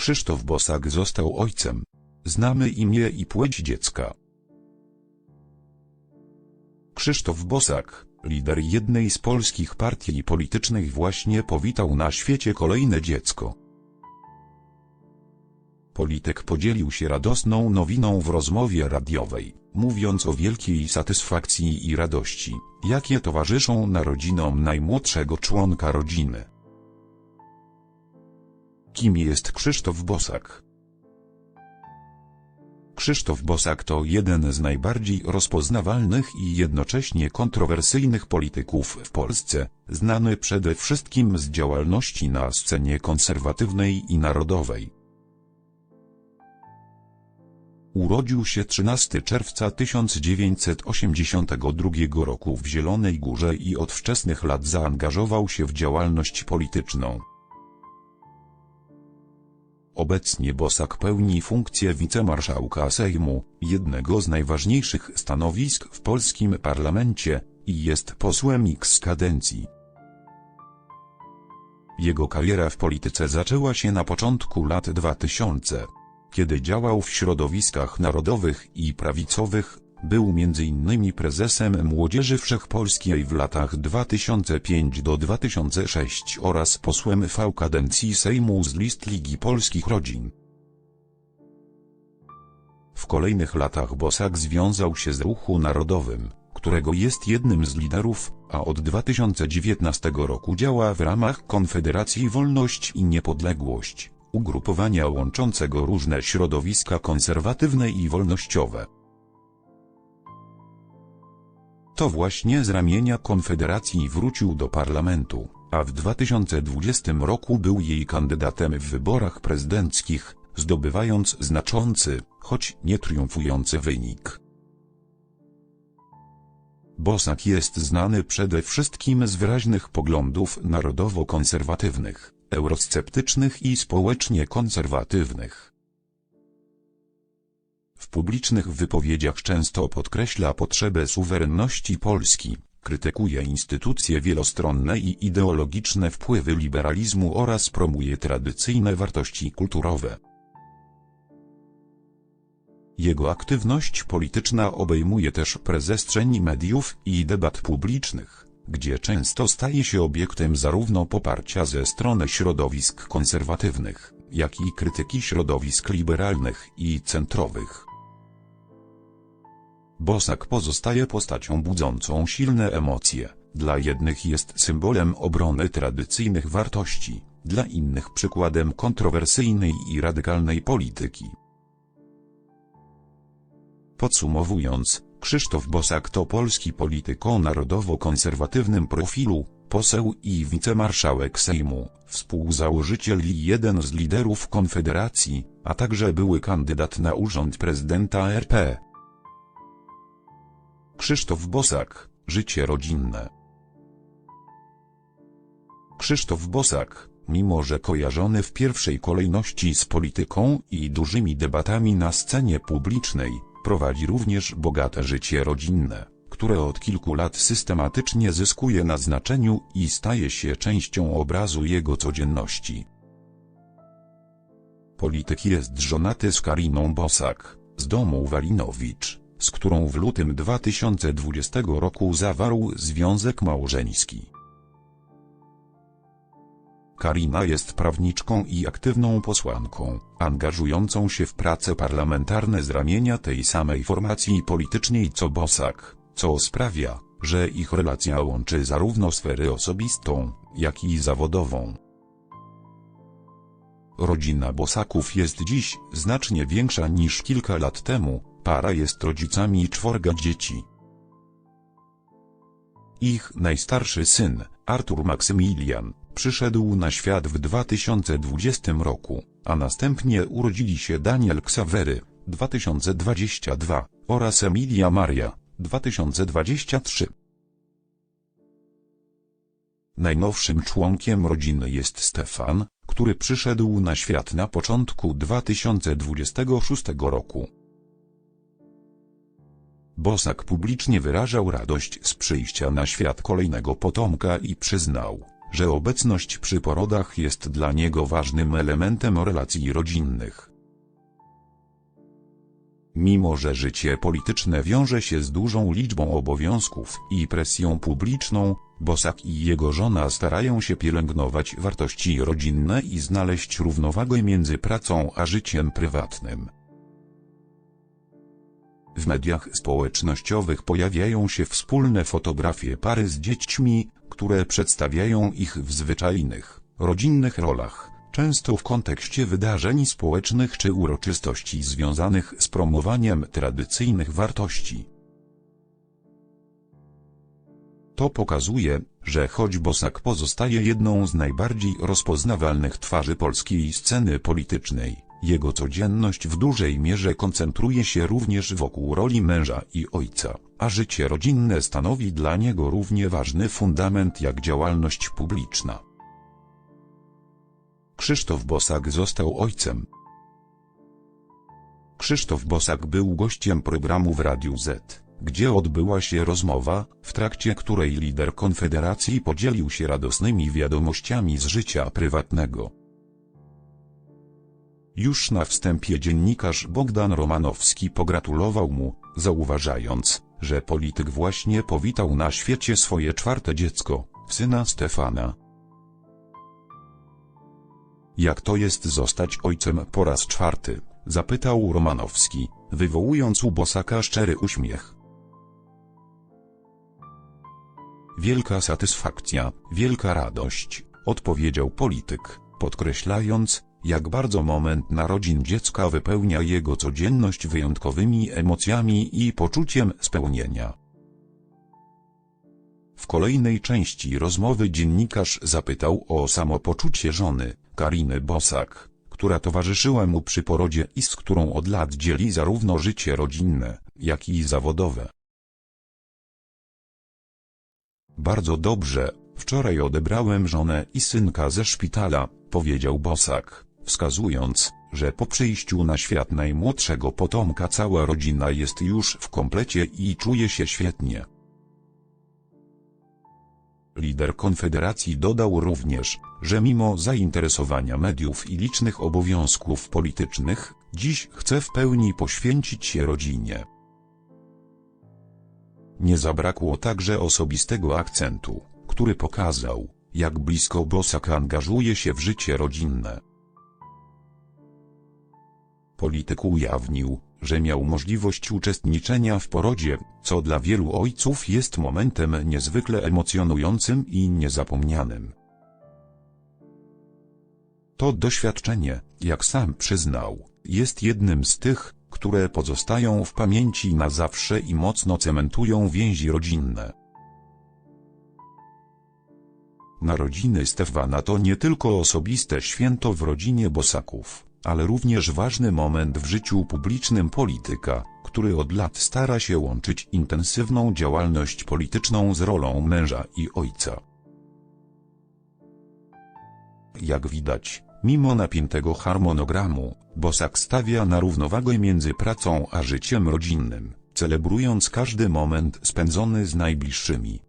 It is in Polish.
Krzysztof Bosak został ojcem. Znamy imię i płeć dziecka. Krzysztof Bosak, lider jednej z polskich partii politycznych właśnie powitał na świecie kolejne dziecko. Polityk podzielił się radosną nowiną w rozmowie radiowej, mówiąc o wielkiej satysfakcji i radości, jakie towarzyszą narodzinom najmłodszego członka rodziny. Kim jest Krzysztof Bosak? Krzysztof Bosak to jeden z najbardziej rozpoznawalnych i jednocześnie kontrowersyjnych polityków w Polsce, znany przede wszystkim z działalności na scenie konserwatywnej i narodowej. Urodził się 13 czerwca 1982 roku w Zielonej Górze i od wczesnych lat zaangażował się w działalność polityczną. Obecnie Bosak pełni funkcję wicemarszałka Sejmu, jednego z najważniejszych stanowisk w polskim parlamencie, i jest posłem X kadencji. Jego kariera w polityce zaczęła się na początku lat 2000. Kiedy działał w środowiskach narodowych i prawicowych, był m.in. prezesem Młodzieży Wszechpolskiej w latach 2005 do 2006 oraz posłem V kadencji Sejmu z list Ligi Polskich Rodzin. W kolejnych latach Bosak związał się z Ruchu Narodowym, którego jest jednym z liderów, a od 2019 roku działa w ramach Konfederacji Wolność i Niepodległość, ugrupowania łączącego różne środowiska konserwatywne i wolnościowe. To właśnie z ramienia Konfederacji wrócił do parlamentu, a w 2020 roku był jej kandydatem w wyborach prezydenckich, zdobywając znaczący, choć nie triumfujący wynik. Bosak jest znany przede wszystkim z wyraźnych poglądów narodowo-konserwatywnych, eurosceptycznych i społecznie konserwatywnych. W publicznych wypowiedziach często podkreśla potrzebę suwerenności Polski, krytykuje instytucje wielostronne i ideologiczne wpływy liberalizmu oraz promuje tradycyjne wartości kulturowe. Jego aktywność polityczna obejmuje też przestrzeń mediów i debat publicznych, gdzie często staje się obiektem zarówno poparcia ze strony środowisk konserwatywnych, jak i krytyki środowisk liberalnych i centrowych. Bosak pozostaje postacią budzącą silne emocje. Dla jednych jest symbolem obrony tradycyjnych wartości, dla innych przykładem kontrowersyjnej i radykalnej polityki. Podsumowując, Krzysztof Bosak to polski polityk o narodowo-konserwatywnym profilu, poseł i wicemarszałek Sejmu, współzałożyciel i jeden z liderów Konfederacji, a także były kandydat na urząd prezydenta RP. Krzysztof Bosak, życie rodzinne. Krzysztof Bosak, mimo że kojarzony w pierwszej kolejności z polityką i dużymi debatami na scenie publicznej, prowadzi również bogate życie rodzinne, które od kilku lat systematycznie zyskuje na znaczeniu i staje się częścią obrazu jego codzienności. Polityk jest żonaty z Kariną Bosak, z domu Walinowicz z którą w lutym 2020 roku zawarł związek małżeński. Karina jest prawniczką i aktywną posłanką, angażującą się w prace parlamentarne z ramienia tej samej formacji politycznej co Bosak, co sprawia, że ich relacja łączy zarówno sferę osobistą, jak i zawodową. Rodzina Bosaków jest dziś znacznie większa niż kilka lat temu, Para jest rodzicami czworga dzieci. Ich najstarszy syn, Artur Maksymilian, przyszedł na świat w 2020 roku, a następnie urodzili się Daniel Ksawery, 2022, oraz Emilia Maria, 2023. Najnowszym członkiem rodziny jest Stefan, który przyszedł na świat na początku 2026 roku. Bosak publicznie wyrażał radość z przyjścia na świat kolejnego potomka i przyznał, że obecność przy porodach jest dla niego ważnym elementem relacji rodzinnych. Mimo że życie polityczne wiąże się z dużą liczbą obowiązków i presją publiczną, Bosak i jego żona starają się pielęgnować wartości rodzinne i znaleźć równowagę między pracą a życiem prywatnym. W mediach społecznościowych pojawiają się wspólne fotografie pary z dziećmi, które przedstawiają ich w zwyczajnych, rodzinnych rolach, często w kontekście wydarzeń społecznych czy uroczystości związanych z promowaniem tradycyjnych wartości. To pokazuje, że choć Bosak pozostaje jedną z najbardziej rozpoznawalnych twarzy polskiej sceny politycznej, jego codzienność w dużej mierze koncentruje się również wokół roli męża i ojca, a życie rodzinne stanowi dla niego równie ważny fundament jak działalność publiczna. Krzysztof Bosak został ojcem. Krzysztof Bosak był gościem programu w Radiu Z, gdzie odbyła się rozmowa, w trakcie której lider Konfederacji podzielił się radosnymi wiadomościami z życia prywatnego. Już na wstępie dziennikarz Bogdan Romanowski pogratulował mu, zauważając, że polityk właśnie powitał na świecie swoje czwarte dziecko, syna Stefana. Jak to jest zostać ojcem po raz czwarty? Zapytał Romanowski, wywołując u Bosaka szczery uśmiech. Wielka satysfakcja, wielka radość, odpowiedział polityk, podkreślając, jak bardzo moment narodzin dziecka wypełnia jego codzienność wyjątkowymi emocjami i poczuciem spełnienia. W kolejnej części rozmowy dziennikarz zapytał o samopoczucie żony, Kariny Bosak, która towarzyszyła mu przy porodzie i z którą od lat dzieli zarówno życie rodzinne, jak i zawodowe. Bardzo dobrze, wczoraj odebrałem żonę i synka ze szpitala, powiedział Bosak, wskazując, że po przyjściu na świat najmłodszego potomka cała rodzina jest już w komplecie i czuje się świetnie. Lider Konfederacji dodał również, że mimo zainteresowania mediów i licznych obowiązków politycznych, dziś chce w pełni poświęcić się rodzinie. Nie zabrakło także osobistego akcentu, który pokazał, jak blisko Bosak angażuje się w życie rodzinne. Polityk ujawnił, że miał możliwość uczestniczenia w porodzie, co dla wielu ojców jest momentem niezwykle emocjonującym i niezapomnianym. To doświadczenie, jak sam przyznał, jest jednym z tych, które pozostają w pamięci na zawsze i mocno cementują więzi rodzinne. Narodziny Stefana to nie tylko osobiste święto w rodzinie Bosaków, ale również ważny moment w życiu publicznym polityka, który od lat stara się łączyć intensywną działalność polityczną z rolą męża i ojca. Jak widać, mimo napiętego harmonogramu, Bosak stawia na równowagę między pracą a życiem rodzinnym, celebrując każdy moment spędzony z najbliższymi.